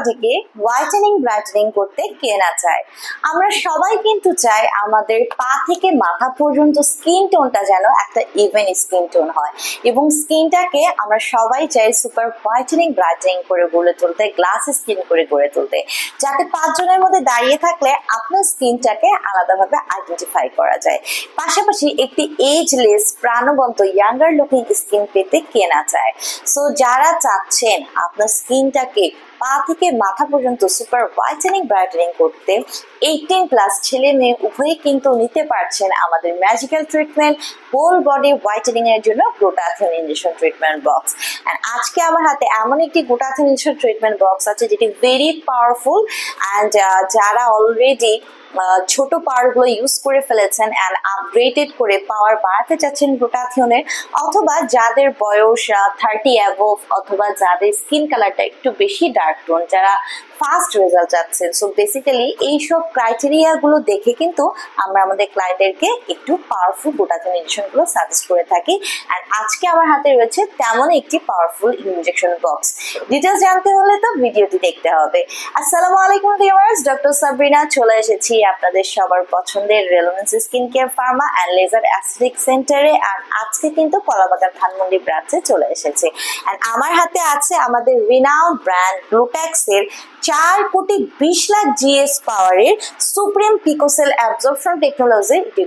বডিকে whitening brightening করতে কে না চায়। আমরা সবাই কিন্তু চাই আমাদের পা থেকে মাথা পর্যন্ত স্কিন টোনটা যেন একটা ইভেন স্কিন টোন হয়। এবং স্কিনটাকে আমরা সবাই চাই সুপার হোয়াইটেনিং ব্রাইটেনিং করে গড়ে তুলতে গ্লাস স্কিন করে গড়ে তুলতে। যাতে পাঁচজনের মধ্যে দাঁড়িয়ে থাকলে আপনার স্কিনটাকে আলাদাভাবে আইডেন্টিফাই করা যায়। পাশাপাশি একটি এজলেস প্রাণবন্ত ইয়াঙ্গার লুকিং স্কিন পেতে কে না চায়। সো যারা চাচ্ছেন আপনার স্কিনটাকে পা থেকে মাথা পর্যন্ত সুপার হোয়াইটেনিং ব্রাইটেনিং করতে এইটিন প্লাস ছেলে মেয়ে উভয়ে কিন্তু নিতে পারছেন আমাদের magical treatment whole body whitening এর জন্য glutathione injection treatment box and আজকে আমার হাতে এমন একটি গ্লুটাথিন ইঞ্জেকশন ট্রিটমেন্ট বক্স আছে যেটি ভেরি পাওয়ারফুল অ্যান্ড যারা অলরেডি ছোট পাওয়ারগুলো ইউজ করে ফেলেছেন অ্যান্ড আপগ্রেডেড করে পাওয়ার বাড়াতে চাচ্ছেন গ্লুটাথিয়নের অথবা যাদের বয়স থার্টি অ্যাভোভ অথবা যাদের স্কিন কালারটা একটু বেশি ডার্ক টোন যারা ফাস্ট রেজাল্ট চাচ্ছেন। সো বেসিক্যালি এইসব ক্রাইটেরিয়াগুলো দেখে কিন্তু আমরা আমাদের ক্লায়েন্টদেরকে একটু পাওয়ারফুল গ্লুটাথিয়ন ইঞ্জেকশনগুলো সাজেস্ট করে থাকি। অ্যান্ড আজকে আমার হাতে রয়েছে তেমন একটি পাওয়ারফুল ইঞ্জেকশন বক্স ডিটেলস জানতে হলে তো ভিডিওটি দেখতে হবে। আসসালামু আলাইকুম ভিউয়ার্স ডক্টর সাবরিনা চলে এসেছি আপনাদের সবার পছন্দের রেলোয়েন্স skin care pharma and laser aesthetic সেন্টারে আর আজকে কিন্তু কলাবাগান ধানমন্ডি ব্রাঞ্চে চলে এসেছে। অ্যান্ড আমার হাতে আছে আমাদের রিনাউন্ড ব্র্যান্ড গ্লুট্যাক্সের চার কোটি বিশ লাখ জিএস পাওয়ারের সুপ্রিম পিকোসেল অ্যাবজর্পশন টেকনোলজির একটি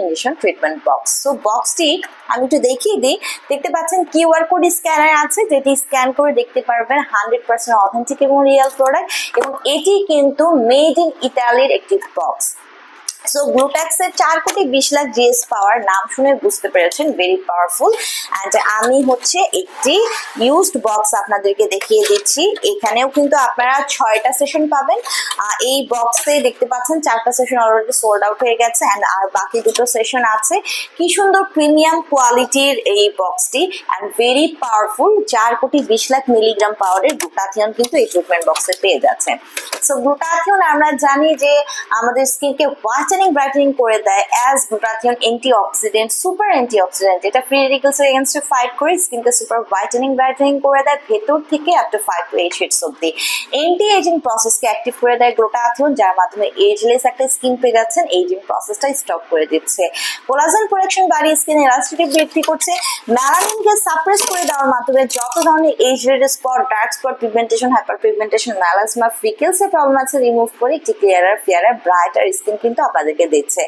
ইঞ্জেকশন ট্রিটমেন্ট বক্স সো বক্সটি আমি একটু দেখিয়ে দিই। দেখতে পাচ্ছেন কিউআর কোড স্ক্যানার আছে, যেটি স্ক্যান করে দেখতে পারবেন হান্ড্রেড পার্সেন্ট অথেন্টিক এবং রিয়েল প্রোডাক্ট এবং এটি কিন্তু মেড ইন ইতালির একটি বক্স সো গ্লুট্যাক্সের চার কোটি বিশ লাখ জিএস পাওয়ার নাম শুনে বুঝতে পেরেছেন ভেরি পাওয়ারফুল অ্যান্ড আমি হচ্ছে একটি ইউজড বক্স আপনাদেরকে দেখিয়ে দিচ্ছি। এখানেও কিন্তু আপনারা ছয়টা সেশন পাবেন। এই বক্সে দেখতে পাচ্ছেন চারটা সেশন অলরেডি সোল্ড আউট হয়ে গেছে অ্যান্ড আর বাকি দুটো সেশন আছে। কি সুন্দর প্রিমিয়াম কোয়ালিটির এই বক্সটি অ্যান্ড ভেরি পাওয়ারফুল চার কোটি বিশ লাখ মিলিগ্রাম পাওয়ারের গ্লুটাথিয়ন কিন্তু এই ট্রিটমেন্ট বক্সে পেয়ে যাচ্ছেন সো গ্লুটাথিয়ন আমরা জানি যে আমাদের স্কিনকে হোয়াইটেনিং ব্রাইটেনিং করে দেয় as glutathione anti oxidant super anti oxidant এটা ফ্রি রেডিকেলস এর এগেনস্টে ফাইট করে স্কিনকে সুপার হোয়াইটেনিং ব্রাইটেনিং করে দেয়, ভেতর থেকে up to five to eight shades অব্দি অ্যান্টি এজিং প্রসেসকে অ্যাক্টিভ করে দেয় গ্লুটাথিয়ন যার মাধ্যমে এজলেস একটা স্কিন পেয়ে যাচ্ছেন। এজিং প্রসেসটা স্টপ করে দিচ্ছে। কোলাজেন প্রোডাকশন বাড়িয়ে স্কিন এলাস্টিক বৃদ্ধি করছে। ম্যালানিনকে সাপ্রেস করে দেওয়ার মাধ্যমে যত ধরনের age red spot dark spot pigmentation hyper pigmentation melasma freckles এর প্রবলেম আছে রিমুভ করে একটি ক্লিয়ারার ফেয়ারার ব্রাইটার স্কিন কিন্তু আপনাদেরকে দিচ্ছে।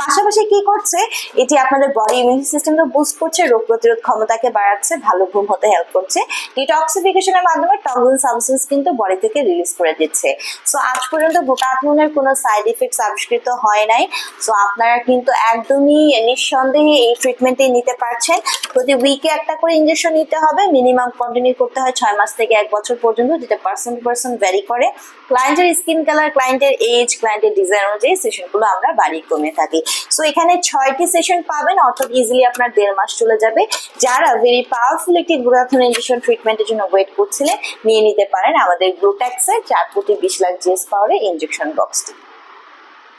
পাশাপাশি কি করছে? এটি আপনাদের বডি ইমিউন সিস্টেমকে বুস্ট করছে, রোগ প্রতিরোধ ক্ষমতাকে বাড়াচ্ছে, ভালো ঘুম হতে হেল্প করছে। ডিটক্সিফিকেশনের মাধ্যমে টক্সিন সাবস্টেন্স কিন্তু বডি থেকে রিলিজ করে দিচ্ছে। সো আজ পর্যন্ত গ্লুটাথিয়নের কোনো সাইড ইফেক্টস আবিষ্কৃত হয় নাই। সো আপনারা কিন্তু একদমই নিঃসন্দেহে এই ট্রিটমেন্টে নিতে পারছেন। প্রতি উইকে একটা করে ইঞ্জেকশন নিতে হবে। মিনিমাম কন্টিনিউ করতে হয় ছয় মাস থেকে এক বছর পর্যন্ত, যেটা পার্সন টু পার্সন ভ্যারি করে ক্লায়েন্টের স্কিন কালার ক্লায়েন্টের এজ ক্লায়েন্টের ডিজাইন অনুযায়ী সেশনগুলো আমরা বাড়ির কমে থাকি। সো এখানে ছয়টি সেশন পাবেন, অর্থাৎ ইজিলি আপনার দেড় মাস চলে যাবে। যারা ভেরি পাওয়ারফুল একটি গ্লুটাথন ইঞ্জেকশন ট্রিটমেন্টের জন্য ওয়েট করছিলেন, নিয়ে নিতে পারেন আমাদের গ্রুট্যাক্সের চার কোটি বিশ লাখ জিএস পাওয়ারের ইঞ্জেকশন বক্সটি